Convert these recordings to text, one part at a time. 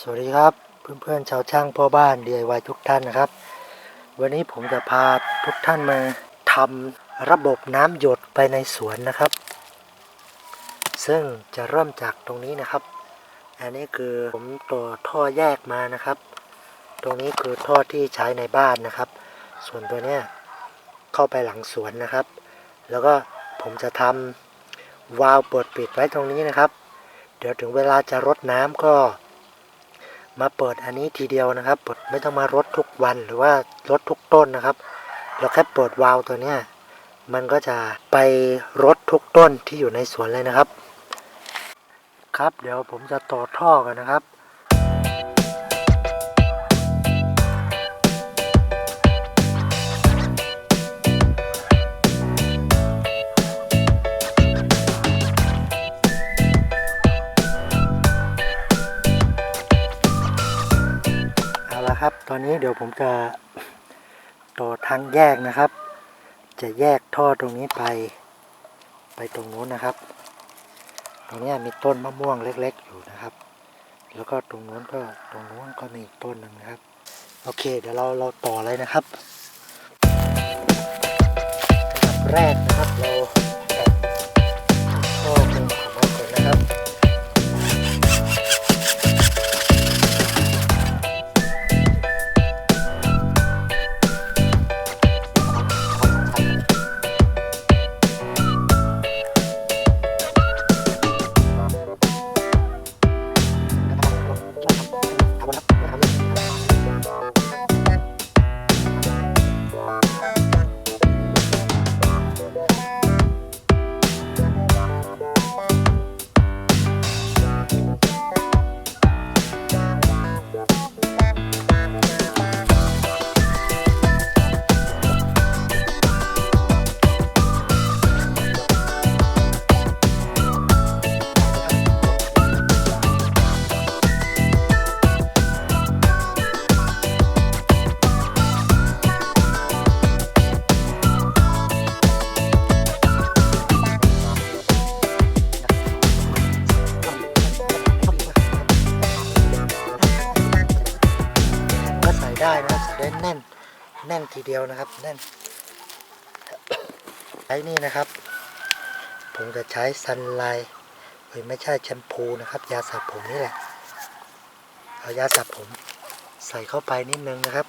สวัสดีครับเพื่อนๆชาวช่างพ่อบ้าน DIY ทุกท่านนะครับ วันนี้ผมจะพาทุกท่านมาทำระบบน้ำหยดไปในสวนนะครับ ซึ่งจะเริ่มจากตรงนี้นะครับ อันนี้คือผมต่อท่อแยกมานะครับ ตรงนี้คือท่อที่ใช้ในบ้านนะครับ ส่วนตัวเนี้ยเข้าไปหลังสวนนะครับ แล้วก็ผมจะทำวาล์วเปิดปิดไว้ตรงนี้นะครับ เดี๋ยวถึงเวลาจะรดน้ำก็ มาเปิดอันนี้ทีเดียวนะครับเปิดไม่ต้องมารดทุกวันหรือว่ารดทุกต้นนะครับ เราแค่เปิดวาล์วตัวเนี้ยมันก็จะไปรดทุกต้นที่อยู่ในสวนเลยนะครับ ครับเดี๋ยวผมจะต่อท่อกันนะครับ นี้เดี๋ยวผมจะต่อทางแยกนะครับ จะแยกท่อตรงนี้ไป ไปตรงนู้นนะครับ ตรงนี้มีต้นมะม่วงเล็ก ๆ อยู่นะครับ แล้วก็ตรงนู้นก็ตรงนู้นก็มีอีกต้นหนึ่งนะครับ โอเค เดี๋ยวเราเราต่อเลยนะครับอันดับแรกนะครับเรา เดียวนะครับแน่นใช้นี่นะครับ ผมจะใช้ซันไลท์เฮ้ยไม่ใช่แชมพูนะครับ ยาสระผมนี่แหละ เอายาสระผม ใส่เข้าไปนิดนึงนะครับ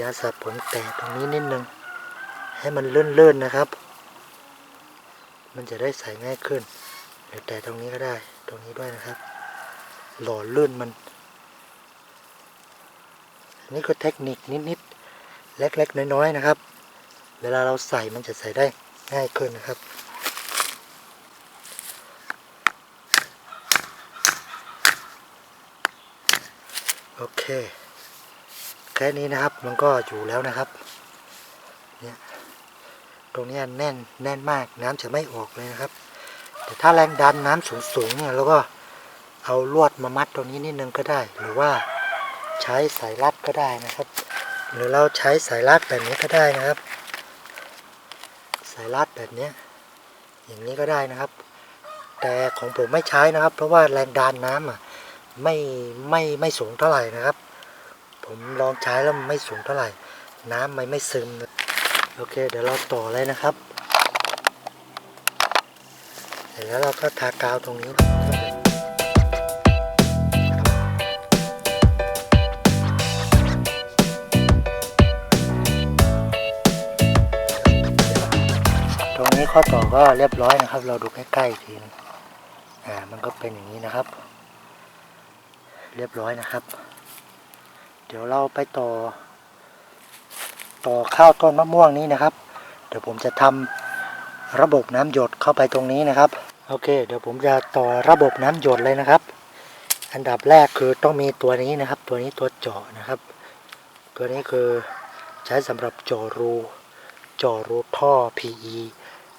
ยาสระผมแตะตรงนี้นิดนึง ให้มันเลื่อนๆนะครับ มันจะได้ใส่ง่ายขึ้นหรือแต่ตรงนี้ก็ได้ ตรงนี้ด้วยนะครับ หล่อลื่นมัน นนี้ก็เทคนิคนิดๆ เล็กๆ น้อยๆ นะครับ เวลาเราใส่มันจะใส่ได้ง่ายขึ้นนะครับ โอเค แค่นี้นะครับมันก็อยู่แล้วนะครับ เนี่ยตรงนี้แน่นแน่นมากน้ำจะไม่ออกเลยนะครับ แต่ถ้าแรงดันน้ำสูงๆเนี่ยแล้วก็เอาลวดมามัดตรงนี้นิดนึงก็ได้หรือว่า ใช้สายรัดก็ได้นะครับ หรือเราใช้สายรัดแบบนี้ก็ได้นะครับ สายรัดแบบนี้อย่างนี้ก็ได้นะครับ แต่ของผมไม่ใช้นะครับ เพราะว่าแรงดันน้ำอะไม่ไม่ไม่สูงเท่าไหร่นะครับ ผมลองใช้แล้วมันไม่สูงเท่าไหร่ น้ำมันไม่ซึมโอเค เดี๋ยวเราต่อเลยนะครับเสร็จแล้วเราก็ทากาวตรงนี้ ข้อต่อก็เรียบร้อยนะครับ เราดูใกล้ๆทีอ่ามันก็เป็นอย่างนี้นะครับ เรียบร้อยนะครับ เดี๋ยวเราไปต่อ ต่อข้าวต้นมะม่วงนี้นะครับ เดี๋ยวผมจะทำระบบน้ำหยดเข้าไปตรงนี้นะครับ โอเค เดี๋ยวผมจะต่อระบบน้ำหยดเลยนะครับ อันดับแรกคือต้องมีตัวนี้นะครับ ตัวนี้ตัวเจาะนะครับ ตัวนี้คือใช้สำหรับเจาะรูเจาะรูท่อ PE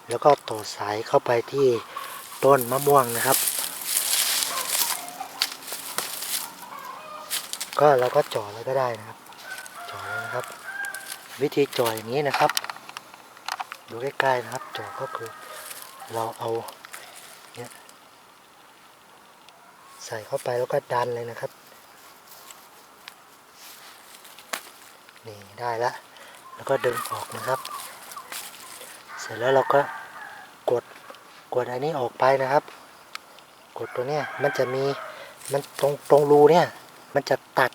แล้วก็ต่อสายเข้าไปที่ต้นมะม่วงนะครับ ก็เราก็จาะเลยก็ได้นะครับจาะเลยนะครับ วิธีจาะอย่างนี้นะครับ ดูใกล้ๆนะครับจาะก็คือเราเอาเนี่ยใส่เข้าไปแล้วก็ดันเลยนะครับนี่ได้ละแล้วก็ดึงออกนะครับ สร็จแล้วเราก็กดกดอันนี้ออกไปนะครับ กดตัวเนี้ยมันจะมีมันตรงตรงรูเนี่ยมันจะตัด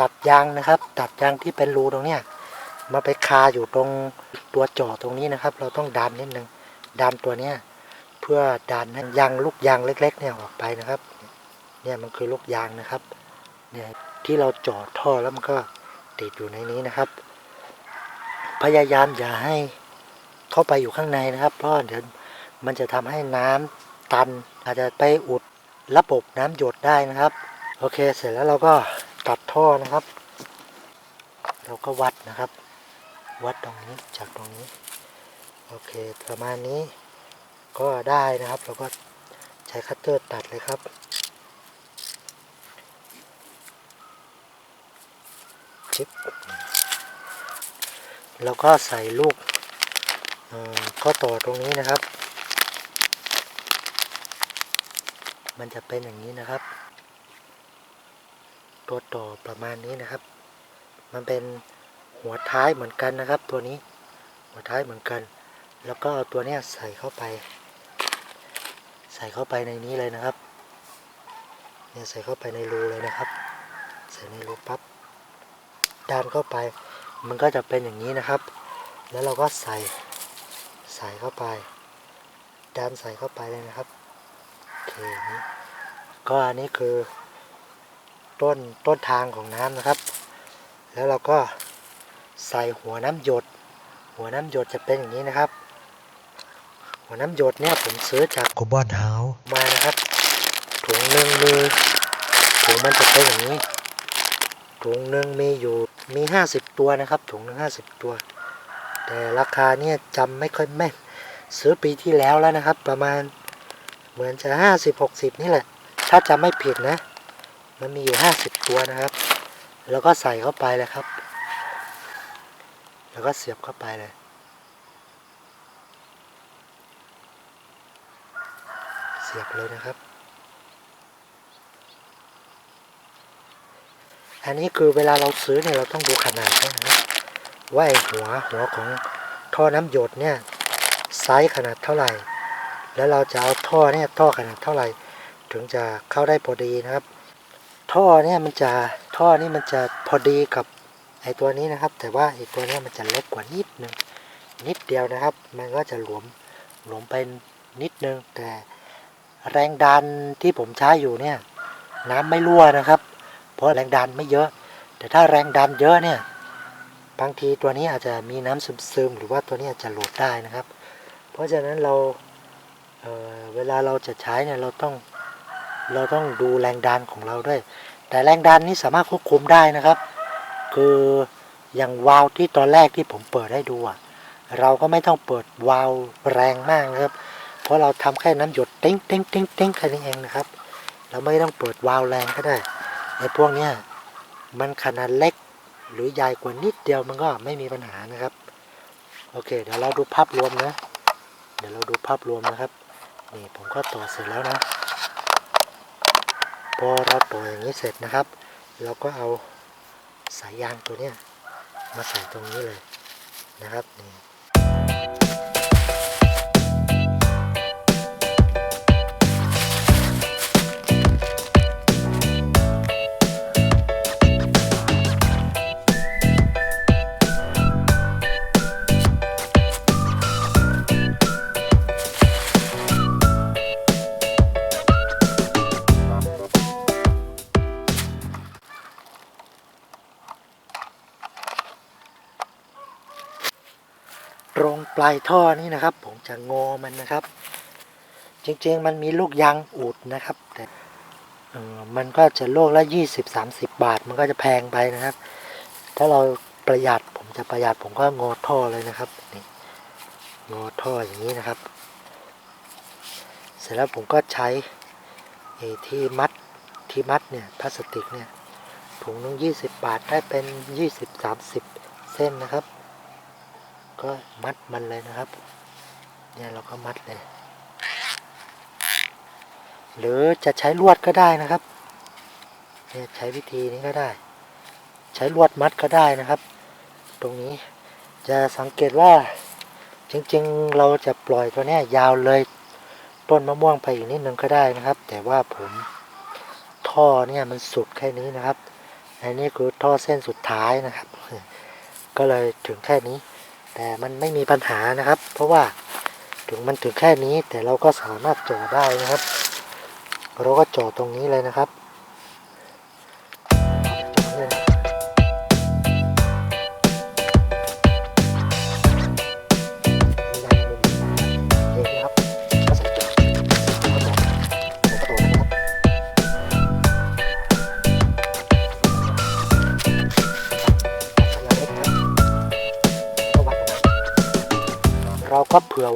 ตัดยางนะครับ ตัดยางที่เป็นรูตรงเนี้ยมาไปคาอยู่ตรงตัวจ่อตรงนี้นะครับ เราต้องดันนิดนึงดันตัวเนี้ยเพื่อดันให้ยางลูกยางเล็ก ๆ เนี่ยออกไปนะครับ เนี่ยมันคือลูกยางนะครับเนี่ยที่เราจ่อท่อแล้วมันก็ติดอยู่ในนี้นะครับ พยายามอย่าให้ เข้าไปอยู่ข้างในนะครับ เพราะเดี๋ยวมันจะทำให้น้ำตัน อาจจะไปอุดระบบน้ำหยดได้นะครับ โอเคเสร็จแล้วเราก็ตัดท่อนะครับ เราก็วัดนะครับ วัดตรงนี้จากตรงนี้ โอเคประมาณนี้ก็ได้นะครับ เราก็ใช้คัตเตอร์ตัดเลยครับชิปแล้วก็ใส่ลูก ข้อต่อตรงนี้นะครับ มันจะเป็นอย่างนี้นะครับ ตัวต่อประมาณนี้นะครับ มันเป็นหัวท้ายเหมือนกันนะครับ ตัวนี้หัวท้ายเหมือนกัน แล้วก็เอาตัวนี้ใส่เข้าไป ใส่เข้าไปในนี้เลยนะครับเนี่ยใส่เข้าไปในรูเลยนะครับ ใส่ในรูปั๊บดันเข้าไป มันก็จะเป็นอย่างนี้นะครับ แล้วเราก็ใส่ ใส่เข้าไป ดันใส่เข้าไปเลยนะครับโอเคอย่างนี้ก็อันนี้คือ ต้นต้นทางของน้ำนะครับ แล้วเราก็ใส่หัวน้ำหยด หัวน้ำหยดจะเป็นอย่างนี้นะครับ หัวน้ำหยดเนี่ยผมซื้อจากโกบอนเฮาส์มานะครับ ถุงหนึ่งมีถุงมันจะเป็นอย่างนี้ ถุงหนึ่งมีอยู่มีห้าสิบตัวนะครับ ถุงหนึ่งห้าสิบตัว แต่ราคาเนี่ยจำไม่ค่อยแม่น ซื้อปีที่แล้วแล้วนะครับ ประมาณเหมือนจะห้าสิบหกสิบนี่แหละ ถ้าจำไม่ผิดนะ มันมีอยู่ห้าสิบตัวนะครับ แล้วก็ใส่เข้าไปเลยครับ แล้วก็เสียบเข้าไปเลยเสียบเลยนะครับ อันนี้คือเวลาเราซื้อเนี่ยเราต้องดูขนาดนะครับ ว่าไอ้หัวหัวของท่อน้ำหยดเนี่ยไซส์ขนาดเท่าไหร่ แล้วเราจะเอาท่อเนี่ยท่อขนาดเท่าไหร่ ถึงจะเข้าได้พอดีนะครับ ท่อเนี่ยมันจะท่อนี่มันจะพอดีกับไอ้ตัวนี้นะครับ แต่ว่าไอ้ตัวนี้มันจะเล็กกว่านิดนึงนิดเดียวนะครับ มันก็จะหลวมหลวมไปนิดนึง แต่แรงดันที่ผมใช้อยู่เนี่ยน้ำไม่รั่วนะครับ เพราะแรงดันไม่เยอะ แต่ถ้าแรงดันเยอะเนี่ย บางทีตัวนี้อาจจะมีน้ำซึมๆหรือว่าตัวนี้อาจจะหลุดได้นะครับ เพราะฉะนั้นเราเเวลาเราจะใช้เนี่ยเราต้องเราต้องดูแรงดันของเราด้วย แต่แรงดันนี้สามารถควบคุมได้นะครับ คืออย่างวาล์วที่ตอนแรกที่ผมเปิดให้ดูอะเราก็ไม่ต้องเปิดวาล์วแรงมากนะครับ เพราะเราทำแค่น้ำหยดติ้งติ้งติ้งติ้งแค่นี้เองนะครับ เราไม่ต้องเปิดวาล์วแรงก็ได้ในพวกเนี้ยมันขนาดเล็ก หรือใหญ่กว่านิดเดียวมันก็ไม่มีปัญหานะครับ โอเค เดี๋ยวเราดูภาพรวมนะ เดี๋ยวเราดูภาพรวมนะครับ นี่ผมก็ต่อเสร็จแล้วนะ พอเราต่ออย่างนี้เสร็จนะครับ เราก็เอาสายยางตัวเนี้ยมาใส่ตรงนี้เลยนะครับนี่ ปลายท่อนี่นะครับ ผมจะงอมันนะครับ จริงๆมันมีลูกยางอุดนะครับแต่เออมันก็จะโลกละยี่สิบสามสิบบาท มันก็จะแพงไปนะครับ ถ้าเราประหยัดผมจะประหยัดผมก็งอท่อเลยนะครับนี่งอท่ออย่างนี้นะครับ เสร็จแล้วผมก็ใช้ที่มัดที่มัดเนี่ยพลาสติกเนี่ยถุงนึงยี่สิบบาทได้เป็นยี่สิบสามสิบเส้นนะครับ ก็มัดมันเลยนะครับ เนี่ยเราก็มัดเลย หรือจะใช้ลวดก็ได้นะครับ เนี่ยใช้วิธีนี้ก็ได้ ใช้ลวดมัดก็ได้นะครับ ตรงนี้จะสังเกตว่าจริงๆ เราจะปล่อยตัวนี้ยาวเลยต้นมะม่วงไปอีกนิดนึงก็ได้นะครับ แต่ว่าผมท่อเนี่ยมันสุดแค่นี้นะครับอันนี้คือท่อเส้นสุดท้ายนะครับ ก็เลยถึงแค่นี้ แต่มันไม่มีปัญหานะครับ เพราะว่าถึงมันถึงแค่นี้แต่เราก็สามารถจอดได้นะครับ เราก็จอดตรงนี้เลยนะครับ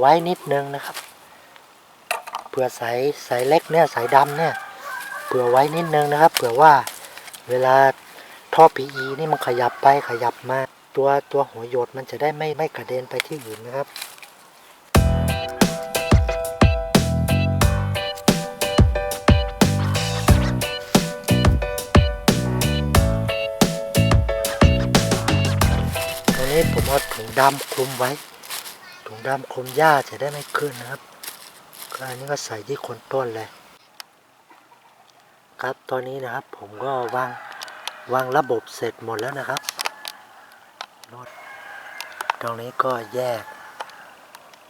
ไว้นิดนึงนะครับเผื่อสายสายเล็กเนี่ยสายดำเนี่ยเผื่อไว้นิดนึงนะครับเผื่อว่าเวลาท่อ PE นี่มันขยับไปขยับมาตัวตัวหัวโยดมันจะได้ไม่ไม่กระเด็นไปที่อื่นนะครับตอนนี้ผมเอาถุงดำคลุมไว้ ถุงดำคลุมหญ้าจะได้ไม่ขึ้นนะครับก็อันนี้ก็ใส่ที่คนต้นเลย ครับตอนนี้นะครับผมก็วางวางระบบเสร็จหมดแล้วนะครับตรงนี้ก็แยก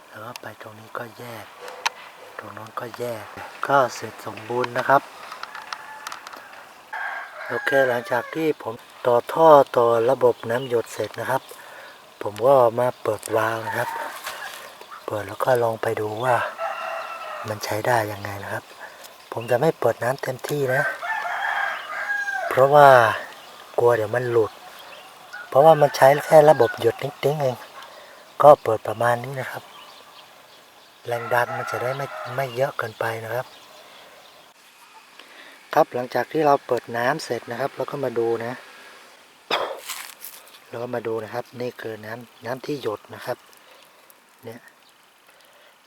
แล้วก็ไปตรงนี้ก็แยก ตรงโน้นก็แยก ก็เสร็จสมบูรณ์นะครับ โอเคหลังจากที่ผมต่อท่อต่อระบบน้ำหยดเสร็จนะครับ ผมก็มาเปิดวาล์วนะครับ เปิดแล้วก็ลองไปดูว่ามันใช้ได้ยังไงนะครับ ผมจะไม่เปิดน้ำเต็มที่นะ เพราะว่ากลัวเดี๋ยวมันหลุด เพราะว่ามันใช้แค่ระบบหยดนิ้งๆเอง ก็เปิดประมาณนี้นะครับ แรงดันมันจะได้ไม่ไม่เยอะเกินไปนะครับ ครับหลังจากที่เราเปิดน้ำเสร็จนะครับเราก็มาดูนะเราก็มาดูนะครับ นี่คือน้ำน้ำที่หยดนะครับ เนี่ย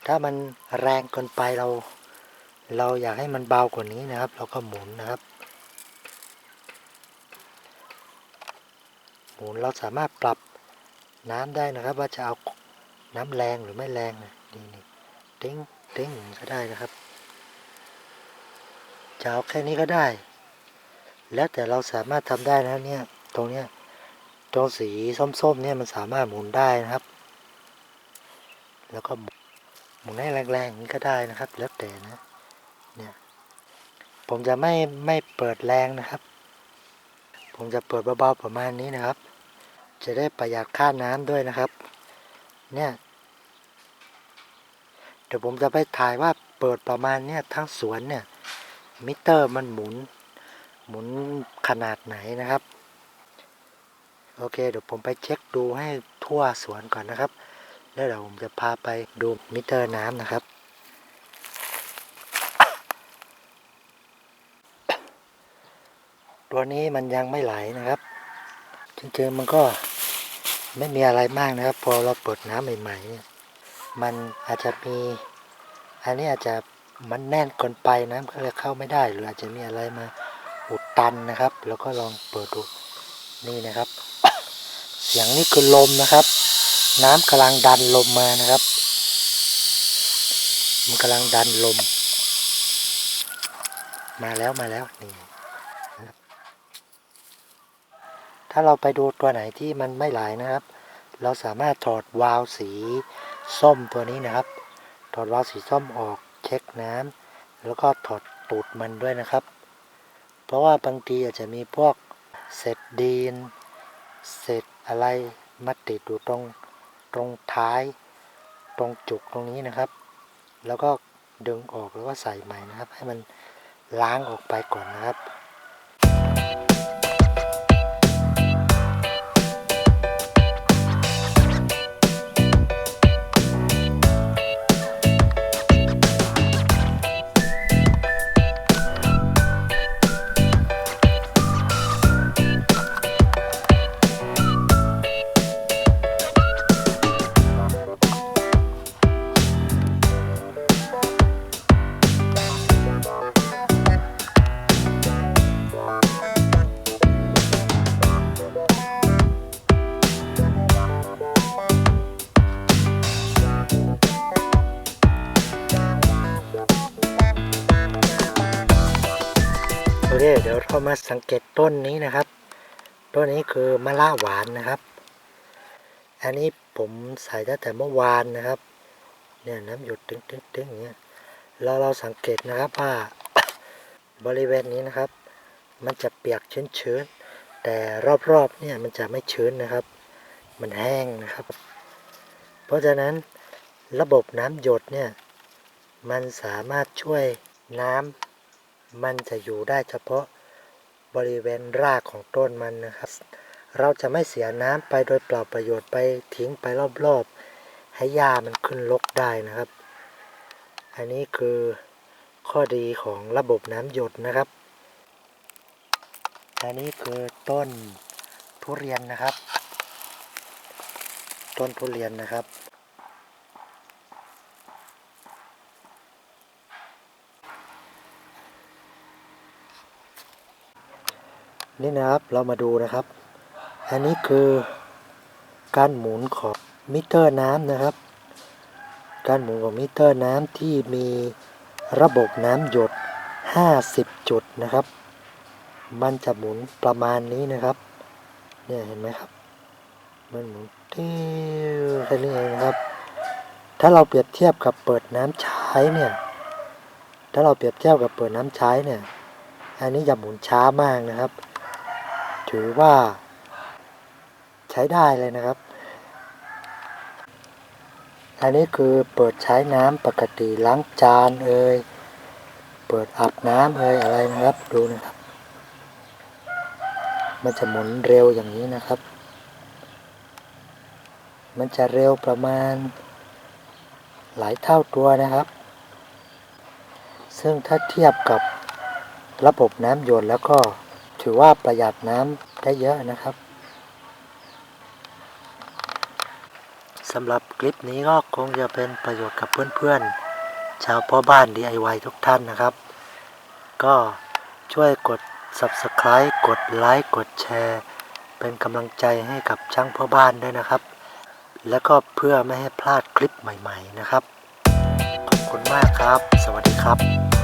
ถ้ามันแรงเกินไปเรา เราอยากให้มันเบากว่านี้นะครับ เราก็หมุนนะครับ หมุนเราสามารถปรับน้ำได้นะครับ ว่าจะเอาน้ำแรงหรือไม่แรงนะนี่นี่ติ้งติ้งอย่างนี้ก็ได้นะครับจะเอาแค่นี้ก็ได้ แล้วแต่เราสามารถทำได้นะเนี่ยตรงเนี้ยตรงสีส้มๆเนี่ยมันสามารถหมุนได้นะครับ แล้วก็ มุนให้แรงๆอย่างนี้ก็ได้นะครับ แล้วแต่นะเนี่ยผมจะไม่ไม่เปิดแรงนะครับ ผมจะเปิดเบาๆประมาณนี้นะครับ จะได้ประหยัดค่าน้ำด้วยนะครับ เนี่ยเดี๋ยวผมจะไปถ่ายว่าเปิดประมาณเนี้ยทั้งสวนเนี่ยมิเตอร์มันหมุน หมุนขนาดไหนนะครับ โอเค เดี๋ยวผมไปเช็คดูให้ทั่วสวนก่อนนะครับ แล้วเดี๋ยวผมจะพาไปดูมิเตอร์น้ำนะครับ ตัวนี้มันยังไม่ไหลนะครับ จริงๆมันก็ไม่มีอะไรมากนะครับ พอเราเปิดน้ำใหม่ๆเนี่ยมันอาจจะมีอันนี้อาจจะมันแน่นเกินไปน้ำก็เลยเข้าไม่ได้ หรืออาจจะมีอะไรมาอุดตันนะครับ แล้วก็ลองเปิดดูนี่นะครับ เสียงนี่คือลมนะครับ น้ำกำลังดันลมมานะครับ มันกำลังดันลม มาแล้วมาแล้วนี่ถ้าเราไปดูตัวไหนที่มันไม่ไหลนะครับ เราสามารถถอดวาล์วสีส้มตัวนี้นะครับ ถอดวาล์วสีส้มออกเช็คน้ำแล้วก็ถอดตูดมันด้วยนะครับ เพราะว่าบางทีอาจจะมีพวกเศษดีนเศษอะไรมาติดอยู่ตรง ตรงท้ายตรงจุกตรงนี้นะครับ แล้วก็ดึงออกแล้วก็ใส่ใหม่นะครับ ให้มันล้างออกไปก่อนนะครับ เดี๋ยวเรามาสังเกตต้นนี้นะครับ ต้นนี้คือมะละหวานนะครับ อันนี้ผมใส่ตั้งแต่เมื่อวานนะครับ เนี่ยน้ำหยดตึงตึงตึงอย่างเงี้ยเราเราสังเกตนะครับว่าบริเวณนี้นะครับ มันจะเปียกชื้นๆ แต่รอบๆ เนี่ยมันจะไม่ชื้นนะครับ มันแห้งนะครับ เพราะฉะนั้นระบบน้ำหยดเนี่ย มันสามารถช่วยน้ำ มันจะอยู่ได้เฉพาะบริเวณรากของต้นมันนะครับ เราจะไม่เสียน้ำไปโดยเปล่าประโยชน์ไปทิ้งไปรอบๆ ให้หญ้ามันขึ้นรกได้นะครับ อันนี้คือข้อดีของระบบน้ำหยดนะครับ อันนี้คือต้นทุเรียนนะครับ ต้นทุเรียนนะครับ นี่นะครับเรามาดูนะครับ อันนี้คือการหมุนของมิเตอร์น้ำนะครับ การหมุนของมิเตอร์น้ำที่มีระบบน้ำหยด 50 จุดนะครับ มันจะหมุนประมาณนี้นะครับเนี่ยเห็นไหมครับ มันหมุนติ้วแค่นี้เองครับ ถ้าเราเปรียบเทียบกับเปิดน้ำใช้เนี่ย ถ้าเราเปรียบเทียบกับเปิดน้ำใช้เนี่ย อันนี้จะหมุนช้ามากนะครับ ถือว่า ใช้ได้เลยนะครับอันนี้คือเปิดใช้น้ำปกติล้างจานเอ่ยเปิดอาบน้ำเอ่ยอะไรนะครับดูนะครับ มันจะหมุนเร็วอย่างนี้นะครับ มันจะเร็วประมาณ หลายเท่าตัวนะครับ ซึ่งถ้าเทียบกับระบบน้ำหยดแล้วก็ ถือว่าประหยัดน้ำได้เยอะนะครับสำหรับคลิปนี้ก็คงจะเป็นประโยชน์กับเพื่อนๆ ชาวพ่อบ้าน DIY ทุกท่านนะครับ ก็ช่วยกด Subscribe กดไลค์กดแชร์ เป็นกำลังใจให้กับช่างพ่อบ้านด้วยนะครับ แล้วก็เพื่อไม่ให้พลาดคลิปใหม่ ๆ นะครับ ขอบคุณมากครับ สวัสดีครับ